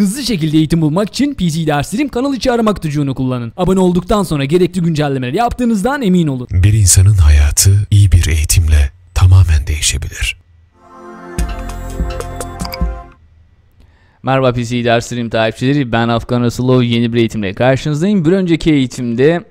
Hızlı şekilde eğitim bulmak için PC Derslerim kanal içi arama kutucuğunu kullanın. Abone olduktan sonra gerekli güncellemeleri yaptığınızdan emin olun. Bir insanın hayatı iyi bir eğitimle tamamen değişebilir. Merhaba PC Derslerim takipçileri ben Afgan Rasulov yeni bir eğitimle karşınızdayım. Bir önceki eğitimde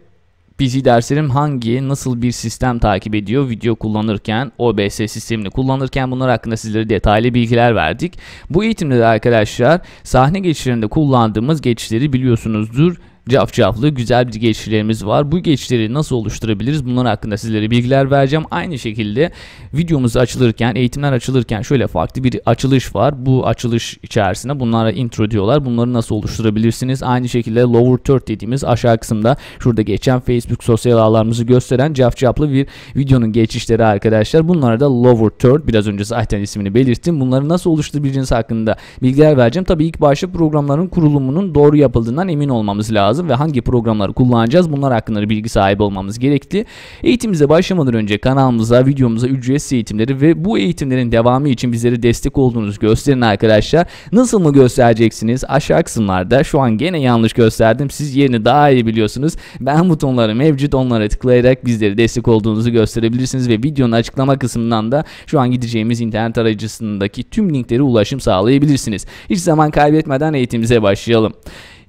PC derslerim hangi, nasıl bir sistem takip ediyor video kullanırken, OBS sistemini kullanırken bunlar hakkında sizlere detaylı bilgiler verdik. Bu eğitimde de arkadaşlar sahne geçişlerinde kullandığımız geçişleri biliyorsunuzdur cafcaflı güzel bir geçişlerimiz var. Bu geçişleri nasıl oluşturabiliriz? Bunlar hakkında sizlere bilgiler vereceğim. Aynı şekilde videomuz açılırken, eğitimler açılırken şöyle farklı bir açılış var. Bu açılış içerisinde bunlara intro diyorlar. Bunları nasıl oluşturabilirsiniz? Aynı şekilde lower third dediğimiz aşağı kısımda şurada geçen Facebook sosyal ağlarımızı gösteren cafcaflı bir videonun geçişleri arkadaşlar. Bunlara da lower third biraz önce zaten ismini belirttim. Bunları nasıl oluşturabileceğiniz hakkında bilgiler vereceğim. Tabii ilk başta programların kurulumunun doğru yapıldığından emin olmamız lazım lazım ve hangi programları kullanacağız bunlar hakkında bilgi sahibi olmamız gerekli. Eğitimimize başlamadan önce kanalımıza, videomuza ücretsiz eğitimleri ve bu eğitimlerin devamı için bizlere destek olduğunuzu gösterin arkadaşlar. Nasıl mı göstereceksiniz? Aşağı kısımlarda şu an gene yanlış gösterdim. Siz yerini daha iyi biliyorsunuz. Ben butonları mevcut onlara tıklayarak bizlere destek olduğunuzu gösterebilirsiniz ve videonun açıklama kısmından da şu an gideceğimiz internet aracısındaki tüm linkleri ulaşım sağlayabilirsiniz. Hiç zaman kaybetmeden eğitimimize başlayalım.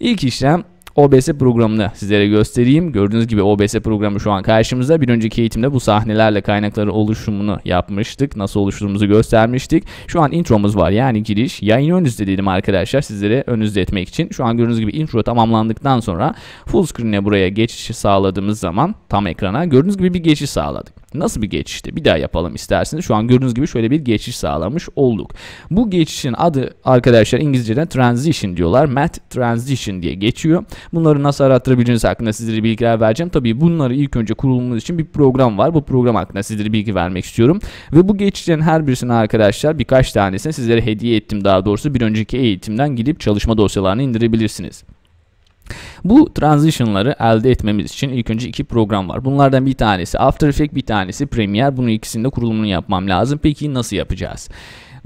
İlk işlem OBS programını sizlere göstereyim. Gördüğünüz gibi OBS programı şu an karşımızda. Bir önceki eğitimde bu sahnelerle kaynakları oluşumunu yapmıştık. Nasıl oluşturduğumuzu göstermiştik. Şu an intromuz var yani giriş. Yayın önünüzde dedim arkadaşlar sizlere önünüzde etmek için. Şu an gördüğünüz gibi intro tamamlandıktan sonra full screen'e buraya geçiş sağladığımız zaman tam ekrana gördüğünüz gibi bir geçiş sağladık. Nasıl bir geçişti? Bir daha yapalım isterseniz. Şu an gördüğünüz gibi şöyle bir geçiş sağlamış olduk. Bu geçişin adı arkadaşlar İngilizce'de transition diyorlar. Mat transition diye geçiyor. Bunları nasıl arattırabileceğiniz hakkında sizlere bilgiler vereceğim. Tabii bunları ilk önce kurulumumuz için bir program var. Bu program hakkında sizlere bilgi vermek istiyorum. Ve bu geçişlerin her birisini arkadaşlar birkaç tanesini sizlere hediye ettim daha doğrusu. Bir önceki eğitimden gidip çalışma dosyalarını indirebilirsiniz. Bu transition'ları elde etmemiz için ilk önce iki program var. Bunlardan bir tanesi After Effects, bir tanesi Premiere. Bunun ikisinde kurulumunu yapmam lazım. Peki nasıl yapacağız?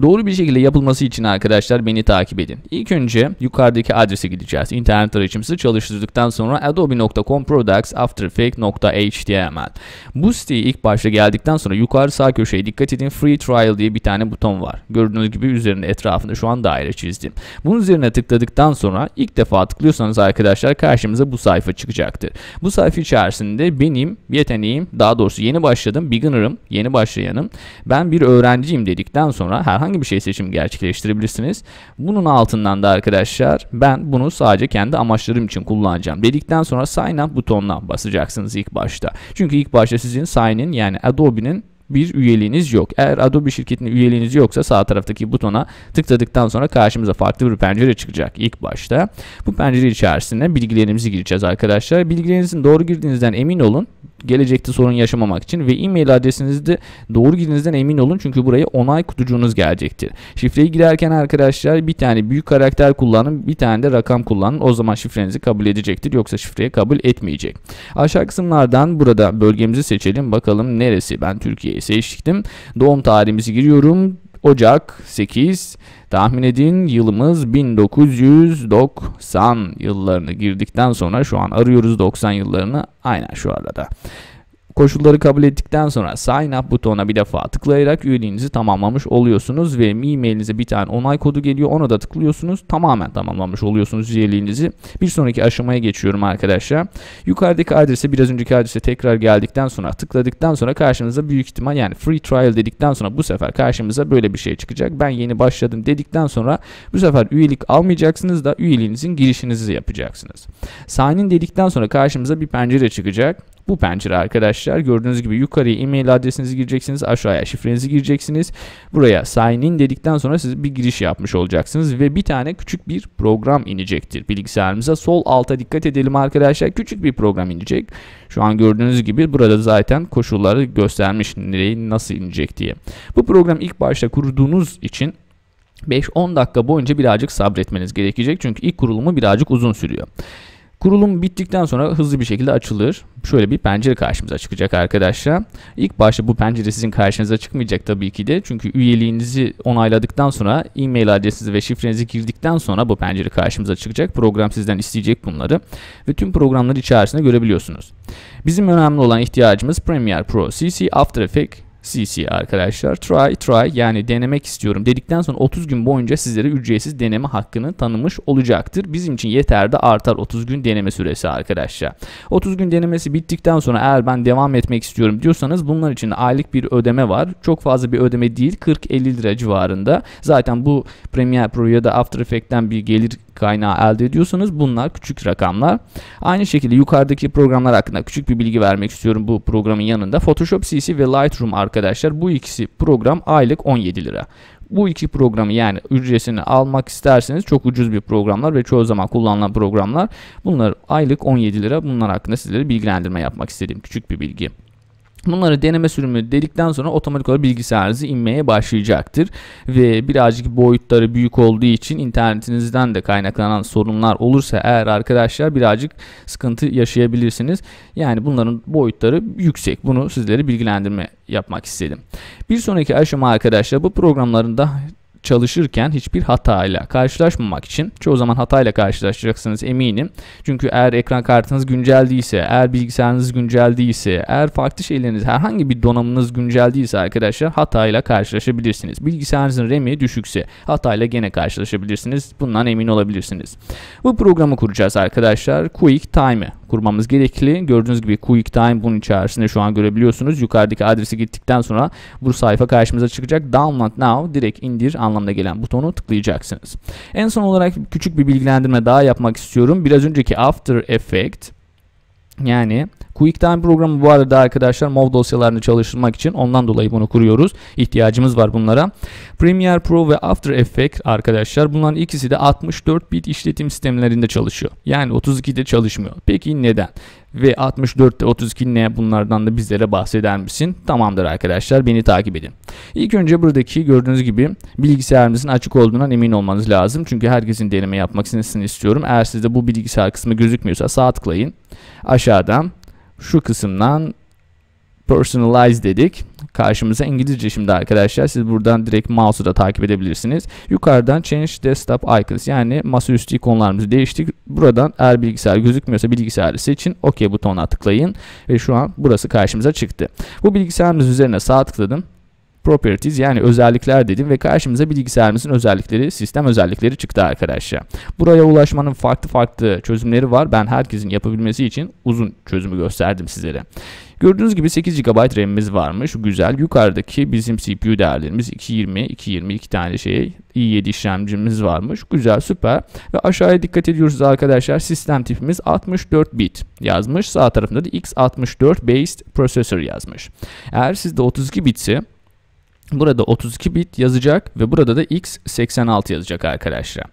Doğru bir şekilde yapılması için arkadaşlar beni takip edin. İlk önce yukarıdaki adrese gideceğiz. İnternet arayüzümüzü çalıştırdıktan sonra adobe.com products aftereffects.html. Bu siteye ilk başta geldikten sonra yukarı sağ köşeye dikkat edin free trial diye bir tane buton var. Gördüğünüz gibi üzerinde etrafında şu an daire çizdim. Bunun üzerine tıkladıktan sonra ilk defa tıklıyorsanız arkadaşlar karşımıza bu sayfa çıkacaktır. Bu sayfa içerisinde benim yeteneğim daha doğrusu yeni başladım beginner'ım yeni başlayanım ben bir öğrenciyim dedikten sonra herhangi herhangi bir şey seçim gerçekleştirebilirsiniz. Bunun altından da arkadaşlar ben bunu sadece kendi amaçlarım için kullanacağım dedikten sonra sign up butonuna basacaksınız ilk başta. Çünkü ilk başta sizin sign in yani Adobe'nin bir üyeliğiniz yok. Eğer Adobe şirketinin üyeliğiniz yoksa sağ taraftaki butona tıkladıktan sonra karşımıza farklı bir pencere çıkacak ilk başta. Bu pencere içerisinde bilgilerimizi gireceğiz arkadaşlar. Bilgilerinizin doğru girdiğinizden emin olun gelecekte sorun yaşamamak için ve e-mail adresinizi de doğru girdiğinizden emin olun çünkü buraya onay kutucuğunuz gelecektir. Şifreyi girerken arkadaşlar bir tane büyük karakter kullanın bir tane de rakam kullanın o zaman şifrenizi kabul edecektir yoksa şifreyi kabul etmeyecek. Aşağı kısımlardan burada bölgemizi seçelim bakalım neresi ben Türkiye'yi seçtim. Doğum tarihimizi giriyorum Ocak 8 tahmin edin yılımız 1990 yıllarını girdikten sonra şu an arıyoruz 90 yıllarını aynen şu arada. Koşulları kabul ettikten sonra sign up butonuna bir defa tıklayarak üyeliğinizi tamamlamış oluyorsunuz ve e-mailinize bir tane onay kodu geliyor. Ona da tıklıyorsunuz. Tamamen tamamlamış oluyorsunuz üyeliğinizi. Bir sonraki aşamaya geçiyorum arkadaşlar. Yukarıdaki adrese biraz önceki adrese tekrar geldikten sonra tıkladıktan sonra karşınıza büyük ihtimal yani free trial dedikten sonra bu sefer karşımıza böyle bir şey çıkacak. Ben yeni başladım dedikten sonra bu sefer üyelik almayacaksınız da üyeliğinizin girişinizi yapacaksınız. Sign in dedikten sonra karşımıza bir pencere çıkacak. Bu pencere arkadaşlar gördüğünüz gibi yukarıya e-mail adresinizi gireceksiniz. Aşağıya şifrenizi gireceksiniz. Buraya sign in dedikten sonra siz bir giriş yapmış olacaksınız. Ve bir tane küçük bir program inecektir bilgisayarımıza. Sol alta dikkat edelim arkadaşlar. Küçük bir program inecek. Şu an gördüğünüz gibi burada zaten koşulları göstermiş nereyi nasıl inecek diye. Bu program ilk başta kurduğunuz için 5-10 dakika boyunca birazcık sabretmeniz gerekecek. Çünkü ilk kurulumu birazcık uzun sürüyor. Kurulum bittikten sonra hızlı bir şekilde açılır. Şöyle bir pencere karşımıza çıkacak arkadaşlar. İlk başta bu pencere sizin karşınıza çıkmayacak tabii ki de. Çünkü üyeliğinizi onayladıktan sonra e-mail adresinizi ve şifrenizi girdikten sonra bu pencere karşımıza çıkacak. Program sizden isteyecek bunları. Ve tüm programları içerisinde görebiliyorsunuz. Bizim önemli olan ihtiyacımız Premiere Pro, CC, After Effects, CC arkadaşlar. Try, try yani denemek istiyorum dedikten sonra 30 gün boyunca sizlere ücretsiz deneme hakkını tanımış olacaktır. Bizim için yeter de artar 30 gün deneme süresi arkadaşlar. 30 gün denemesi bittikten sonra eğer ben devam etmek istiyorum diyorsanız bunlar için aylık bir ödeme var. Çok fazla bir ödeme değil 40-50 lira civarında. Zaten bu Premiere Pro ya da After Effects'ten bir gelir kaynağı elde ediyorsanız bunlar küçük rakamlar. Aynı şekilde yukarıdaki programlar hakkında küçük bir bilgi vermek istiyorum bu programın yanında. Photoshop CC ve Lightroom arkadaşlar bu ikisi program aylık 17 lira. Bu iki programı yani ücretini almak isterseniz çok ucuz bir programlar ve çoğu zaman kullanılan programlar. Bunlar aylık 17 lira. Bunlar hakkında sizlere bilgilendirme yapmak istediğim küçük bir bilgi. Bunları deneme sürümü dedikten sonra otomatik olarak bilgisayarınızı inmeye başlayacaktır. Ve birazcık boyutları büyük olduğu için internetinizden de kaynaklanan sorunlar olursa eğer arkadaşlar birazcık sıkıntı yaşayabilirsiniz. Yani bunların boyutları yüksek. Bunu sizlere bilgilendirme yapmak istedim. Bir sonraki aşama arkadaşlar bu programların da çalışırken hiçbir hatayla karşılaşmamak için çoğu zaman hatayla karşılaşacaksınız eminim. Çünkü eğer ekran kartınız güncel değilse, eğer bilgisayarınız güncel değilse, eğer farklı şeyleriniz herhangi bir donanımınız güncel değilse arkadaşlar hatayla karşılaşabilirsiniz. Bilgisayarınızın RAM'i düşükse hatayla gene karşılaşabilirsiniz. Bundan emin olabilirsiniz. Bu programı kuracağız arkadaşlar. Quick Time'ı kurmamız gerekli. Gördüğünüz gibi Quick Time bunun içerisinde şu an görebiliyorsunuz. Yukarıdaki adresi gittikten sonra bu sayfa karşımıza çıkacak. Download Now direkt indir anlamına gelen butonu tıklayacaksınız. En son olarak küçük bir bilgilendirme daha yapmak istiyorum. Biraz önceki After Effects yani QuickTime programı bu arada arkadaşlar MOV dosyalarını çalıştırmak için ondan dolayı bunu kuruyoruz. İhtiyacımız var bunlara. Premiere Pro ve After Effects arkadaşlar bunların ikisi de 64 bit işletim sistemlerinde çalışıyor. Yani 32'de çalışmıyor. Peki neden? Ve 64'te 32 ne bunlardan da bizlere bahseder misin? Tamamdır arkadaşlar beni takip edin. İlk önce buradaki gördüğünüz gibi bilgisayarımızın açık olduğundan emin olmanız lazım. Çünkü herkesin deneme yapmak istiyorum. Eğer sizde bu bilgisayar kısmı gözükmüyorsa sağ tıklayın. Aşağıdan şu kısımdan personalize dedik. Karşımıza İngilizce şimdi arkadaşlar. Siz buradan direkt mouse'u da takip edebilirsiniz. Yukarıdan change desktop icons yani masaüstü ikonlarımızı değiştik. Buradan eğer bilgisayar gözükmüyorsa bilgisayarı seçin. OK butonuna tıklayın ve şu an burası karşımıza çıktı. Bu bilgisayarımız üzerine sağ tıkladım. Properties yani özellikler dedim ve karşımıza bilgisayarımızın özellikleri, sistem özellikleri çıktı arkadaşlar. Buraya ulaşmanın farklı farklı çözümleri var. Ben herkesin yapabilmesi için uzun çözümü gösterdim sizlere. Gördüğünüz gibi 8 GB RAM'imiz varmış. Güzel. Yukarıdaki bizim CPU değerlerimiz 220, 220 iki tane şey i7 işlemcimiz varmış. Güzel, süper. Ve aşağıya dikkat ediyoruz arkadaşlar. Sistem tipimiz 64 bit yazmış. Sağ tarafında da x64 based processor yazmış. Eğer sizde 32 bitse Burada 32 bit yazacak ve burada da x86 yazacak arkadaşlar.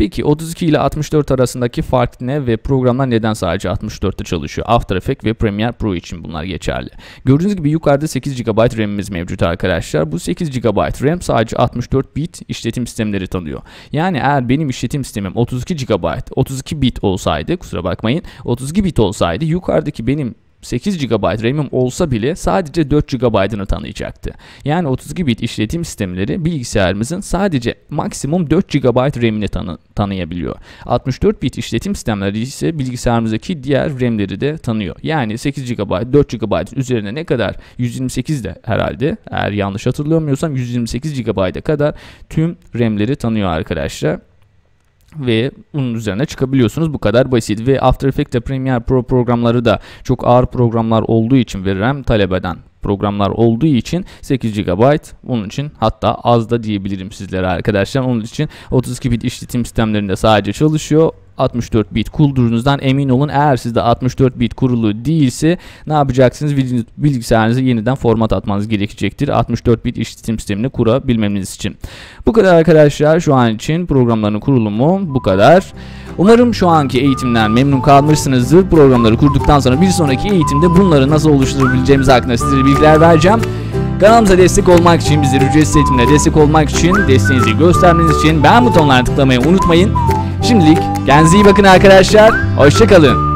Peki 32 ile 64 arasındaki fark ne ve programlar neden sadece 64'te çalışıyor? After Effects ve Premiere Pro için bunlar geçerli. Gördüğünüz gibi yukarıda 8 GB RAM'imiz mevcut arkadaşlar. Bu 8 GB RAM sadece 64 bit işletim sistemleri tanıyor. Yani eğer benim işletim sistemim 32 GB, 32 bit olsaydı kusura bakmayın 32 bit olsaydı yukarıdaki benim 8 GB RAM'im olsa bile sadece 4 GB'ını tanıyacaktı. Yani 32 bit işletim sistemleri bilgisayarımızın sadece maksimum 4 GB RAM'ini tanı tanıyabiliyor. 64 bit işletim sistemleri ise bilgisayarımızdaki diğer RAM'leri de tanıyor. Yani 8 GB, 4 GB üzerine ne kadar 128 de herhalde eğer yanlış hatırlamıyorsam 128 GB'a kadar tüm RAM'leri tanıyor arkadaşlar ve bunun üzerine çıkabiliyorsunuz. Bu kadar basit ve After Effects Premiere Pro programları da çok ağır programlar olduğu için ve RAM talep eden programlar olduğu için 8 GB bunun için hatta az da diyebilirim sizlere arkadaşlar. Onun için 32 bit işletim sistemlerinde sadece çalışıyor. 64 bit kurduğunuzdan emin olun. Eğer sizde 64 bit kurulu değilse ne yapacaksınız? Bilgisayarınızı yeniden format atmanız gerekecektir. 64 bit işletim sistemini kurabilmeniz için. Bu kadar arkadaşlar. Şu an için programların kurulumu bu kadar. Umarım şu anki eğitimden memnun kalmışsınızdır. Programları kurduktan sonra bir sonraki eğitimde bunları nasıl oluşturabileceğimiz hakkında sizlere bilgiler vereceğim. Kanalımıza destek olmak için, bizlere ücretsiz eğitimle destek olmak için, desteğinizi göstermeniz için beğen butonlarına tıklamayı unutmayın. Şimdilik kendinize iyi bakın arkadaşlar. Hoşçakalın.